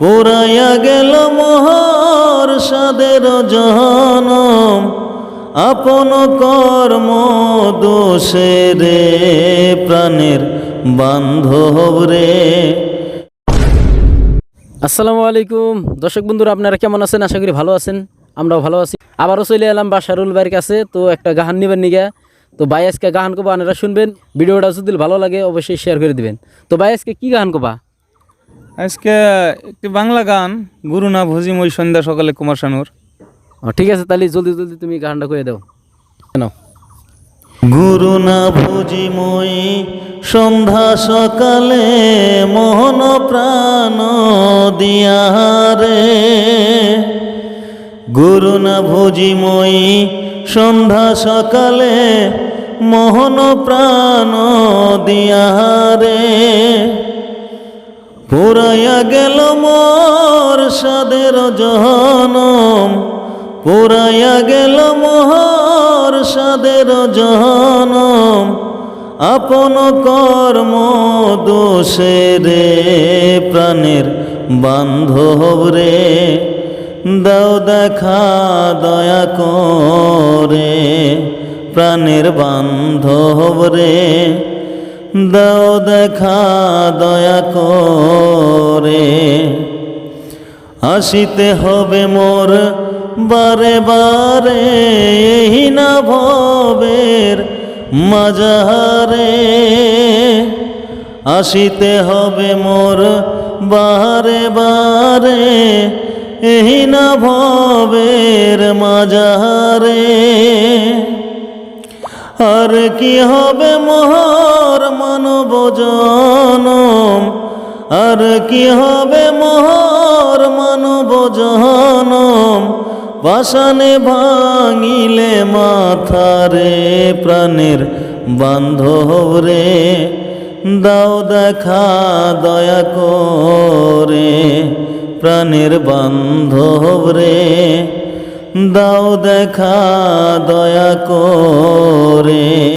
পুরাইয়া গেল মোহর সাদের জনম। আপন কর্ম দোষে রে প্রাণের বান্ধব রে আসসালামু আলাইকুম। দর্শক বন্ধুরা, আপনারা কেমন আছেন? আশা করি ভালো আছেন। আমরাও ভালো আছি। আবারও চলে এলাম বাসারুল ভাইয়ের কাছে। তো একটা গাহান নিবেন নিগা। তো ভাই, আজকে গাহান কোবা, আপনারা শুনবেন। ভিডিওটা যদি ভালো লাগে, অবশ্যই শেয়ার করে দিবেন। তো ভাই, আজকে কি গাহান কোবা? আজকে একটি বাংলা গান গুরু না ভজিম ওই সন্ধ্যা সকালে কুমার শানুর। ও, ঠিক আছে তাহলে জলদি জলদি তুমি গানটা করে দাও। নাও। গুরু না ভুজিময়ী সন্ধ্যা সকালে মোহন প্রাণ দিয়ারে গুরু না ভুজিময়ী সন্ধ্যা সকালে মোহন প্রাণ দিয়ারে পুরাইয়া গেল মোর সাদের জনম। পুরাইয়া গেল মোহর সাদের জনম। আপন কর্ম দোষে রে প্রাণের বান্ধব রে। দাও দেখা দয়া করে প্রাণের বান্ধব রে। দাও দেখা, দয়া করে। আসিতে হবে মোর বারে বারে না ভবের মাজারে আসিতে হবে মোর বারে বারে, এই না ভবের মাজারে আর কি হবে মোহর মানব জনম আর কি হবে মোহর মানব জনম বাসানে ভাঙিলে মাথারে প্রাণের বান্ধব রে দাও দেখা, দয়া করে প্রাণের বান্ধব রে দাও দেখা দয়া করে।